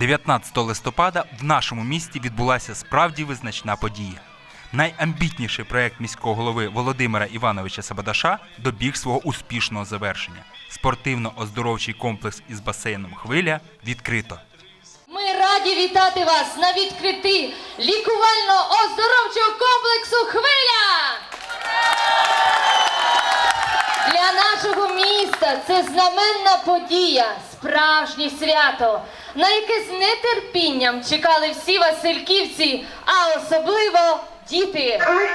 19 листопада в нашому місті відбулася справді визначна подія. Найамбітніший проект міського голови Володимира Івановича Сабадаша добіг свого успішного завершення. Спортивно-оздоровчий комплекс із басейном Хвиля відкрито. Ми раді вітати вас на відкритті лікувально-оздоровчого комплексу Хвиля! Для нашого міста це знаменна подія, справжнє свято, на яке з нетерпінням чекали всі васильківці, а особливо діти. Мы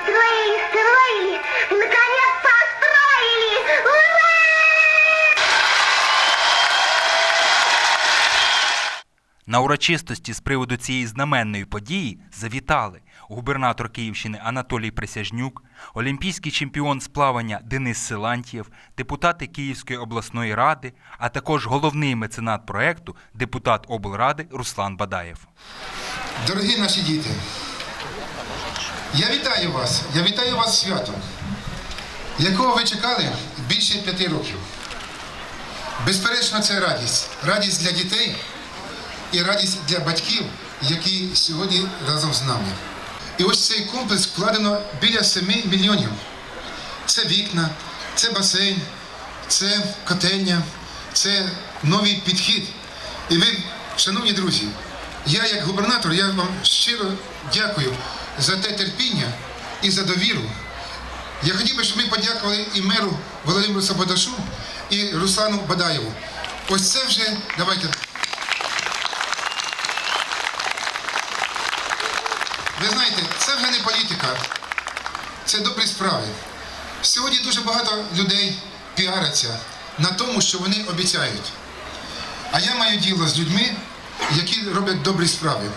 На урочистості з приводу цієї знаменної події завітали губернатор Київщини Анатолій Присяжнюк, олімпійський чемпіон з плавання Денис Силантьєв, депутати Київської обласної ради, а також головний меценат проекту, депутат облради Руслан Бадаєв. Дорогі наші діти, я вітаю вас, я вітаю вас святом, якого ви чекали більше п'яти років. Безперечно, це радість. Радість для дітей і радість для батьків, які сьогодні разом з нами. І ось цей комплекс вкладено біля 7 мільйонів. Це вікна, це басейн, це котельня, це новий підхід. І ви, шановні друзі, я як губернатор, я вам щиро дякую за те терпіння і за довіру. Я хотів би, щоб ми подякували і меру Володимиру Сабодашу, і Руслану Бадаєву. Ось це вже, давайте. Ви знаєте, це вже не політика, це добрі справи. Сьогодні дуже багато людей піаряться на тому, що вони обіцяють. А я маю діло з людьми, які роблять добрі справи.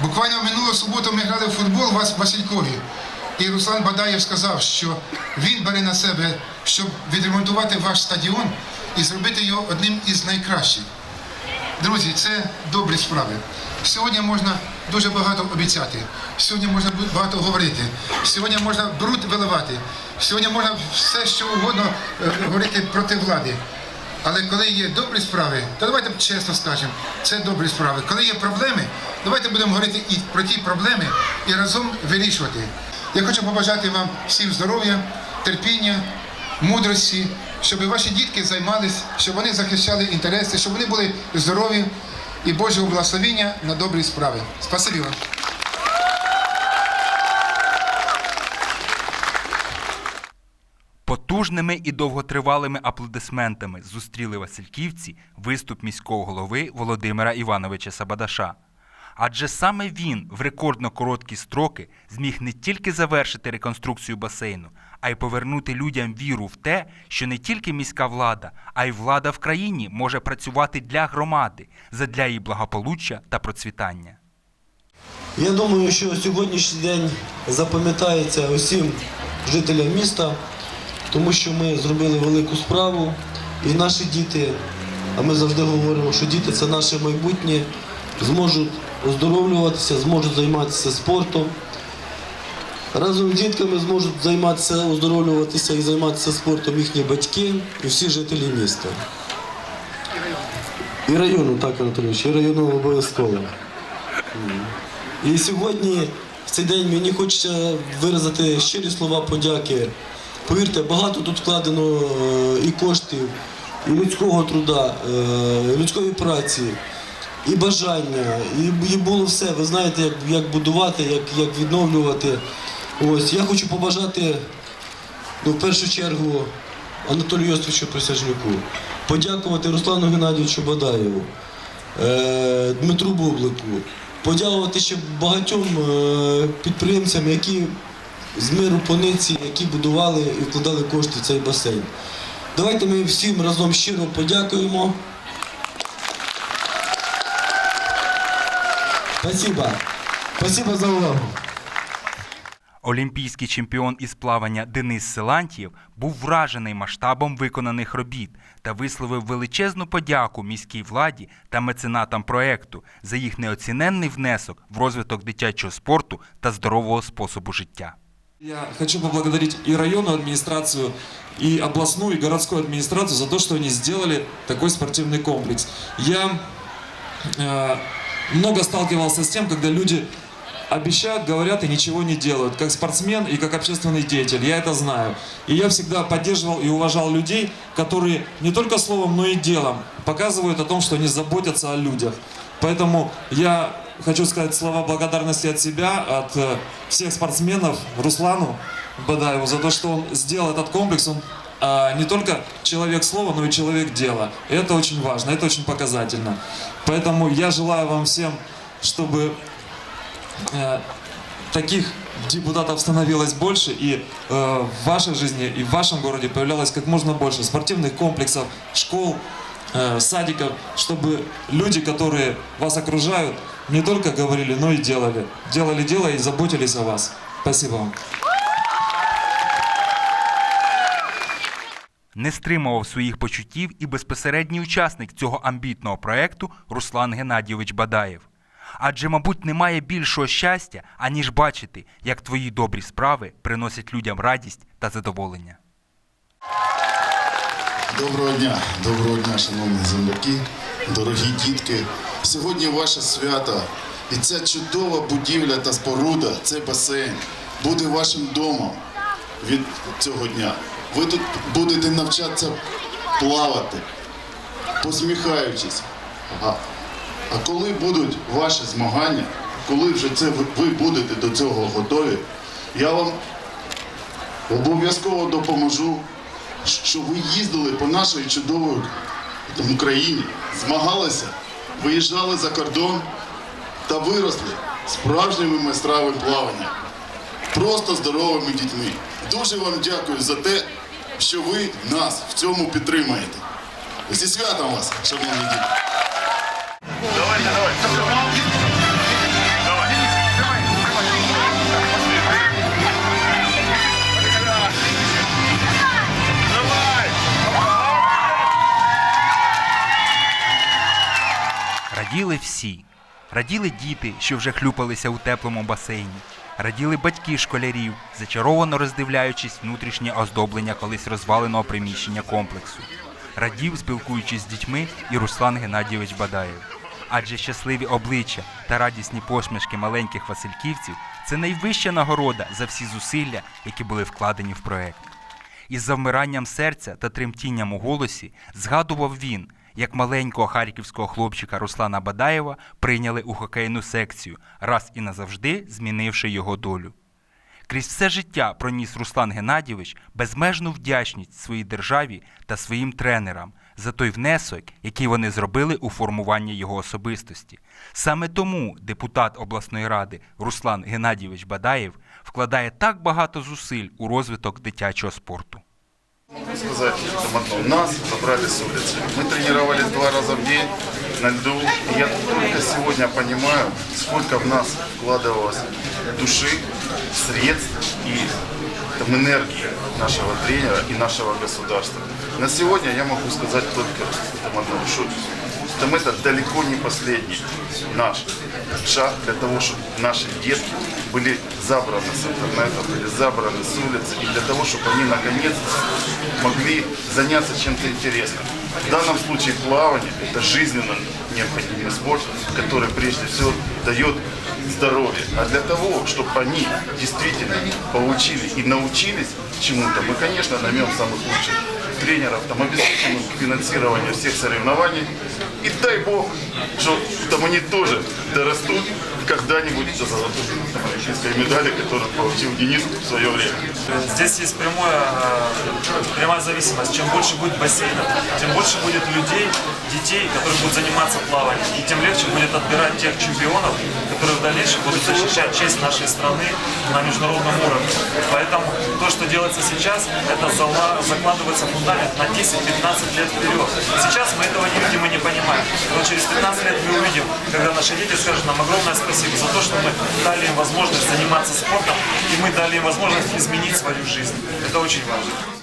Буквально минулу суботу ми грали в футбол у вас в Василькові. І Руслан Бадаєв сказав, що він бере на себе, щоб відремонтувати ваш стадіон і зробити його одним із найкращих. Друзі, це добрі справи. Сьогодні можна дуже багато обіцяти. Сьогодні можна багато говорити. Сьогодні можна бруд виливати. Сьогодні можна все, що угодно е, говорити проти влади. Але коли є добрі справи, то давайте чесно скажемо, це добрі справи. Коли є проблеми, давайте будемо говорити і про ті проблеми і разом вирішувати. Я хочу побажати вам всім здоров'я, терпіння, мудрості, щоб ваші дітки займались, щоб вони захищали інтереси, щоб вони були здорові і Божого благословення на добрі справи. Спасибі вам. Потужними і довготривалими аплодисментами зустріли Васильківці виступ міського голови Володимира Івановича Сабадаша. Адже саме він в рекордно короткі строки зміг не тільки завершити реконструкцію басейну, а й повернути людям віру в те, що не тільки міська влада, а й влада в країні може працювати для громади, задля її благополуччя та процвітання. Я думаю, що сьогоднішній день запам'ятається усім жителям міста, тому що ми зробили велику справу, і наші діти, а ми завжди говоримо, що діти це наше майбутнє, зможуть оздоровлюватися, зможуть займатися спортом. Разом з дітками зможуть займатися, оздоровлюватися і займатися спортом їхні батьки і всі жителі міста. І району, так, Анатолійович, і району обов'язково. І сьогодні, в цей день, мені хочеться виразити щирі слова подяки. Повірте, багато тут вкладено е, і коштів, і людського труда, е, людської праці, і бажання, і, і було все. Ви знаєте, як, як будувати, як, як відновлювати. Ось я хочу побажати ну, в першу чергу Анатолію Йосифовичу Присяжнюку, подякувати Руслану Геннадійовичу Бадаєву, е, Дмитру Бублику, подякувати ще багатьом е, підприємцям, які з миру пониці, які будували і вкладали кошти в цей басейн. Давайте ми всім разом щиро подякуємо. Спасибо. Спасибо за увагу. Олімпійський чемпіон із плавання Денис Силантьєв був вражений масштабом виконаних робіт та висловив величезну подяку міській владі та меценатам проекту за їх неоціненний внесок в розвиток дитячого спорту та здорового способу життя. Я хочу поблагодарить и районную администрацию, и областную, и городскую администрацию за то, что они сделали такой спортивный комплекс. Я э, много сталкивался с тем, когда люди обещают, говорят и ничего не делают. Как спортсмен и как общественный деятель, я это знаю. И я всегда поддерживал и уважал людей, которые не только словом, но и делом показывают о том, что они заботятся о людях. Поэтому я хочу сказать слова благодарности от себя, от э, всех спортсменов, Руслану Бадаеву, за то, что он сделал этот комплекс. Он не только человек слова, но и человек дела. И это очень важно, это очень показательно. Поэтому я желаю вам всем, чтобы э, таких депутатов становилось больше, и э, в вашей жизни и в вашем городе появлялось как можно больше спортивных комплексов, школ, э, садиков, чтобы люди, которые вас окружают, не только говорили, но и делали. Делали дело и заботились о вас. Спасибо вам. Не стримував своїх почуттів і безпосередній учасник цього амбітного проекту Руслан Геннадійович Бадаєв. Адже, мабуть, немає більшого щастя, аніж бачити, як твої добрі справи приносять людям радість та задоволення. Доброго дня, доброго дня, шановні земляки, дорогі дітки. Сьогодні ваше свято, і ця чудова будівля та споруда, цей басейн, буде вашим домом від цього дня. Ви тут будете навчатися плавати, посміхаючись. А, а коли будуть ваші змагання, коли вже це ви, будете до цього готові, я вам обов'язково допоможу, щоб ви їздили по нашій чудовій там, Україні, змагалися, виїжджали за кордон та виросли справжніми майстрами плавання, просто здоровими дітьми. Дуже вам дякую за те, що ви нас в цьому підтримаєте. Зі святом вас, шановні діти! Раділи всі. Раділи діти, що вже хлюпалися у теплому басейні. Раділи батьки школярів, зачаровано роздивляючись внутрішнє оздоблення колись розваленого приміщення комплексу. Радів, спілкуючись з дітьми, і Руслан Геннадійович Бадаєв. Адже щасливі обличчя та радісні посмішки маленьких васильківців це найвища нагорода за всі зусилля, які були вкладені в проект. Із завмиранням серця та тремтінням у голосі згадував він, як маленького харківського хлопчика Руслана Бадаєва прийняли у хокейну секцію, раз і назавжди змінивши його долю. Крізь все життя проніс Руслан Геннадійович безмежну вдячність своїй державі та своїм тренерам за той внесок, який вони зробили у формування його особистості. Саме тому депутат обласної ради Руслан Геннадійович Бадаєв вкладає так багато зусиль у розвиток дитячого спорту. Сказать там одно. Нас забрали с улицы. Мы тренировались два раза в день на льду. И я только сегодня понимаю, сколько в нас вкладывалось души, средств и там, энергии нашего тренера и нашего государства. На сегодня я могу сказать только там, одно, что там это далеко не последний наш шаг для того, чтобы наши детки были забраны с интернета, были забраны с улицы, и для того, чтобы они наконец могли заняться чем-то интересным. В данном случае плавание – это жизненно необходимый спорт, который прежде всего дает здоровье. А для того, чтобы они действительно получили и научились чему-то, мы, конечно, наймем самых лучших тренеров, там обеспечим им финансирование всех соревнований. И дай Бог, что там они тоже дорастут когда-нибудь золотой там, олимпийской медали, которую получил Денис в свое время. Здесь есть прямое, э, прямая зависимость. Чем больше будет бассейнов, тем больше будет людей, детей, которые будут заниматься плаванием. И тем легче будет отбирать тех чемпионов, которые в дальнейшем будут защищать честь нашей страны на международном уровне. Поэтому то, что делается сейчас, это закладывается фундамент на 10-15 лет вперед. Сейчас мы этого не видим и не понимаем. Но через 15 лет мы увидим, когда наши дети скажут нам огромное спасибо за то, что мы дали им возможность заниматься спортом, и мы дали им возможность изменить свою жизнь. Это очень важно.